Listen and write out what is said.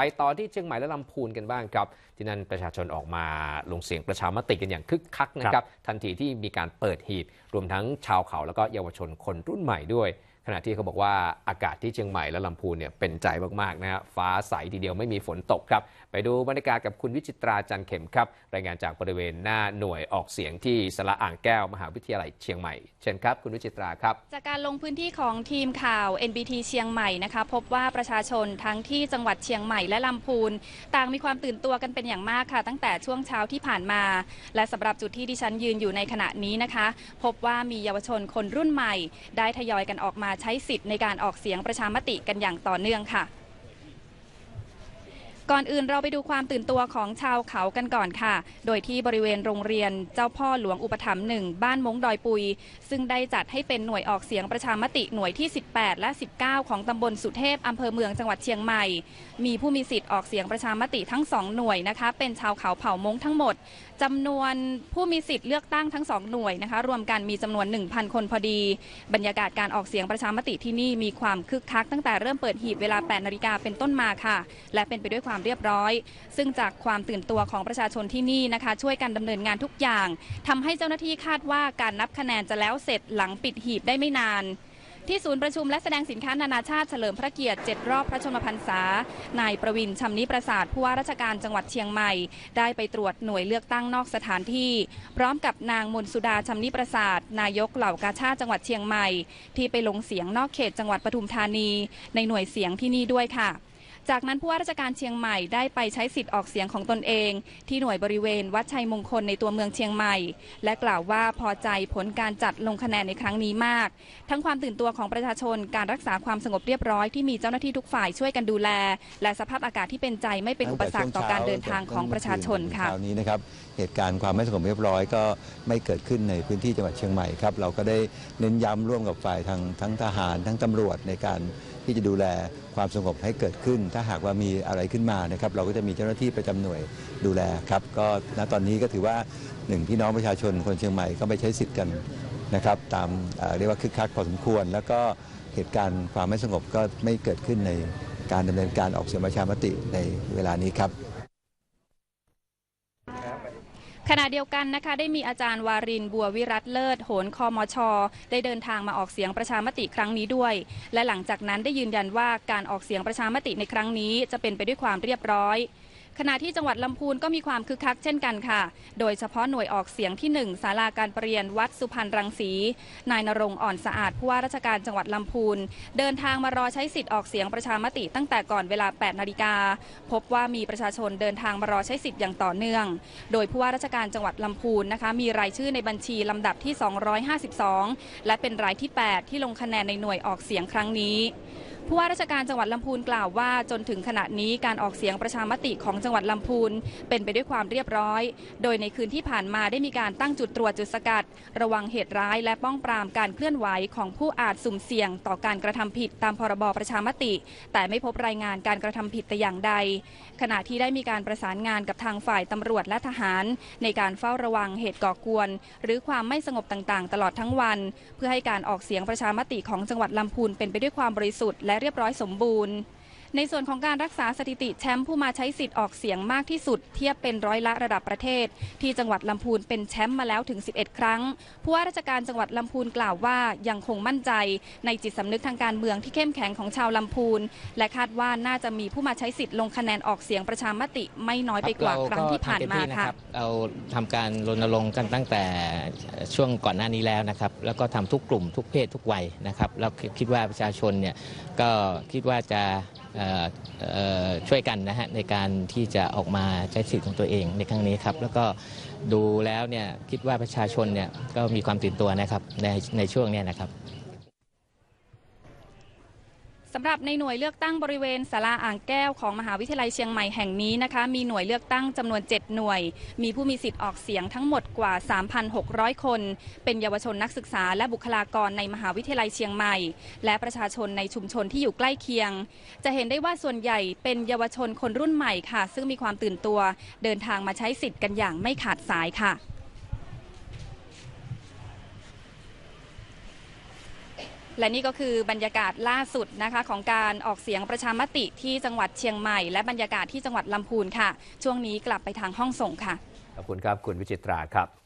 ไปต่อที่เชียงใหม่และลำพูนกันบ้างครับ ที่นั่นประชาชนออกมาลงเสียงประชามติกันอย่างคึกคักนะครับ ทันทีที่มีการเปิดหีบ รวมทั้งชาวเขาแล้วก็เยาวชนคนรุ่นใหม่ด้วยขณะที่เขาบอกว่าอากาศที่เชียงใหม่และลำพูนเนี่ยเป็นใจมากๆนะฮะฟ้าใสทีเดียวไม่มีฝนตกครับ ไปดูบรรยากาศกับคุณวิจิตราจันเข็มครับ รายงานจากบริเวณหน้าหน่วยออกเสียงที่สระอ่างแก้วมหาวิทยาลัยเชียงใหม่ เชิญครับ คุณวิจิตราครับ จากการลงพื้นที่ของทีมข่าว NBT เชียงใหม่นะคะพบว่าประชาชนทั้งที่จังหวัดเชียงใหม่และลำพูน ต่างมีความตื่นตัวกันเป็นอย่างมากค่ะ ตั้งแต่ช่วงเช้าที่ผ่านมา และสำหรับจุดที่ดิฉันยืนอยู่ในขณะนี้นะคะ พบว่ามีเยาวชนคนรุ่นใหม่ ได้ทยอยกันออกมาใช้สิทธิ์ในการออกเสียงประชามติกันอย่างต่อเนื่องค่ะ ก่อนอื่นเราไปดูความตื่นตัวของชาวเขากันก่อนค่ะ โดยที่บริเวณโรงเรียนเจ้าพ่อหลวงอุปถัมภ์หนึ่งบ้านมงดอยปุย ซึ่งได้จัดให้เป็นหน่วยออกเสียงประชามติหน่วยที่ 18 และ 19 ของตำบลสุเทพอำเภอเมืองจังหวัดเชียงใหม่ มีผู้มีสิทธิ์ออกเสียงประชามติทั้ง 2 หน่วยนะคะ เป็นชาวเขาเผ่ามงทั้งหมดจำนวนผู้มีสิทธิ์เลือกตั้งทั้ง 2 หน่วยนะคะ รวมกันมีจำนวน 1,000 คนพอดี บรรยากาศการออกเสียงประชามติที่นี่มีความคึกคักตั้งแต่เริ่มเปิดหีบเวลา8นาฬิกาเป็นต้นมาค่ะ และเป็นไปด้วยความเรียบร้อย ซึ่งจากความตื่นตัวของประชาชนที่นี่นะคะ ช่วยกันดำเนินงานทุกอย่างทำให้เจ้าหน้าที่คาดว่าการนับคะแนนจะแล้วเสร็จหลังปิดหีบได้ไม่นานที่ศูนย์ประชุมและแสดงสินค้านานาชาติเฉลิมพระเกียรติ 7 รอบพระชนมพรรษา นายประวินชำนิประสาทผู้ว่าราชการจังหวัดเชียงใหม่ ได้ไปตรวจหน่วยเลือกตั้งนอกสถานที่ พร้อมกับนางมนสุดาชำนิประสาท นายกเหล่ากาชาติจังหวัดเชียงใหม่ ที่ไปลงเสียงนอกเขตจังหวัดปทุมธานี ในหน่วยเสียงที่นี่ด้วยค่ะ จากนั้นผู้ว่าราชการเชียงใหม่ได้ไปใช้สิทธิ์ออกเสียงของตนเอง ที่หน่วยบริเวณวัดชัยมงคลในตัวเมืองเชียงใหม่ และกล่าวว่าพอใจผลการจัดลงคะแนนในครั้งนี้มาก ทั้งความตื่นตัวของประชาชนการรักษาความสงบเรียบร้อยที่มีเจ้าหน้าที่ทุกฝ่ายช่วยกันดูแล และสภาพอากาศที่เป็นใจไม่เป็นอุปสรรคต่อการเดินทางของประชาชนค่ะเช้านี้นะครับเหตุการณ์ความไม่สงบเรียบร้อยก็ไม่เกิดขึ้นในพื้นที่จังหวัดเชียงใหม่ครับเราก็ได้เน้นย้ำร่วมกับฝ่ายทางทั้งทหารทั้งตำรวจในการ ที่จะดูแลความสงบให้เกิดขึ้น ถ้าหากว่ามีอะไรขึ้นมานะครับเราก็จะมีเจ้าหน้าที่ประจำหน่วยดูแลครับก็ณตอนนี้ก็ถือว่าหนึ่งพี่น้องประชาชนคนเชียงใหม่ก็ไปใช้สิทธิ์กันนะครับตามเอ่อเรียกว่าคึกคักพอสมควร แล้วก็เหตุการณ์ความไม่สงบก็ไม่เกิดขึ้นในการดำเนินการออกเสียงประชามติในเวลานี้ครับ ขณะเดียวกันนะคะได้มีอาจารย์วารินบัววิรัตเลิศโหนคอมช ได้เดินทางมาออกเสียงประชามติครั้งนี้ด้วย และหลังจากนั้นได้ยืนยันว่าการออกเสียงประชามติในครั้งนี้จะเป็นไปด้วยความเรียบร้อย ขณะที่จังหวัดลำพูนก็มีความคึกคักเช่นกันค่ะ โดยเฉพาะหน่วยออกเสียงที่ 1ศาลาการประเรียนวัดสุพรรณรังสี นายนรงอ่อนสะอาดผู้ว่าราชการจังหวัดลำพูน เดินทางมารอใช้สิทธิ์ออกเสียงประชามติตั้งแต่ก่อนเวลา 8 นาฬิกา พบว่ามีประชาชนเดินทางมารอใช้สิทธิ์อย่างต่อเนื่อง โดยผู้ว่าราชการจังหวัดลำพูนนะคะ มีรายชื่อในบัญชีลำดับที่ 252 และเป็นรายที่ 8 ที่ลงคะแนนในหน่วยออกเสียงครั้งนี้ ผู้ว่าราชการจังหวัดลำพูนกล่าวว่าจนถึงขณะนี้การออกเสียงประชามติของจังหวัดลำพูนเป็นไปด้วยความเรียบร้อย โดยในคืนที่ผ่านมาได้มีการตั้งจุดตรวจจุดสกัด ระวังเหตุร้ายและป้องปรามการเคลื่อนไหวของผู้อาจสุ่มเสี่ยง ต่อการกระทำผิดตามพรบประชามติ แต่ไม่พบรายงานการกระทำผิดแต่อย่างใด ขณะที่ได้มีการประสานงานกับทางฝ่ายตำรวจและทหาร ในการเฝ้าระวังเหตุก่อกวน หรือความไม่สงบต่างๆ ตลอดทั้งวัน เพื่อให้การออกเสียงประชามติของจังหวัดลำพูนเป็นไปด้วยความบริสุทธิ์และเรียบร้อยสมบูรณ์ ในส่วนของการรักษาสถิติแชมป์ผู้มาใช้สิทธิ์ออกเสียงมากที่สุด เทียบเป็นร้อยละระดับประเทศ ที่จังหวัดลำพูนเป็นแชมป์มาแล้วถึง 11 ครั้งผู้ว่าราชการจังหวัดลำพูนกล่าวว่ายังคงมั่นใจ ในจิตสำนึกทางการเมืองที่เข้มแข็งของชาวลำพูน และคาดว่าน่าจะมีผู้มาใช้สิทธิ์ลงคะแนนออกเสียงประชามติไม่น้อยไปกว่าครั้งที่ผ่านมาเรก็ทำเต็ที่ค่ะนรับเราทำการรณรงค์กันตั้งแต่ช่วงก่อนหน้านี้แล้วนะครับ แล้วก็ทำทุกกลุ่มทุกเพศทุกวัยนะครับแล้วคิดว่าประชาชนเนี่ยก็คิดว่าจะเอ่อเอ่อช่วยกันนะฮะในการที่จะออกมาใช้สิทธิ์ของตัวเองในครั้งนี้ครับ แล้วก็ดูแล้วเนี่ยคิดว่าประชาชนเนี่ยก็มีความตื่นตัวนะครับในในช่วงนี้นะครับ สำหรับในหน่วยเลือกตั้งบริเวณศาลาอ่างแก้วของมหาวิทยาลัยเชียงใหม่แห่งนี้นะคะมีหน่วยเลือกตั้งจำนวน 7 หน่วย มีผู้มีสิทธิ์ออกเสียงทั้งหมดกว่า 3,600 คน เป็นเยาวชนนักศึกษาและบุคลากรในมหาวิทยาลัยเชียงใหม่ และประชาชนในชุมชนที่อยู่ใกล้เคียง จะเห็นได้ว่าส่วนใหญ่เป็นเยาวชนคนรุ่นใหม่ค่ะ ซึ่งมีความตื่นตัว เดินทางมาใช้สิทธิ์กันอย่างไม่ขาดสายค่ะ และนี่ก็คือบรรยากาศล่าสุดนะคะของการออกเสียงประชามติที่จังหวัดเชียงใหม่ และบรรยากาศที่จังหวัดลำพูนค่ะ ช่วงนี้กลับไปทางห้องส่งค่ะ ขอบคุณครับ คุณวิจิตราครับ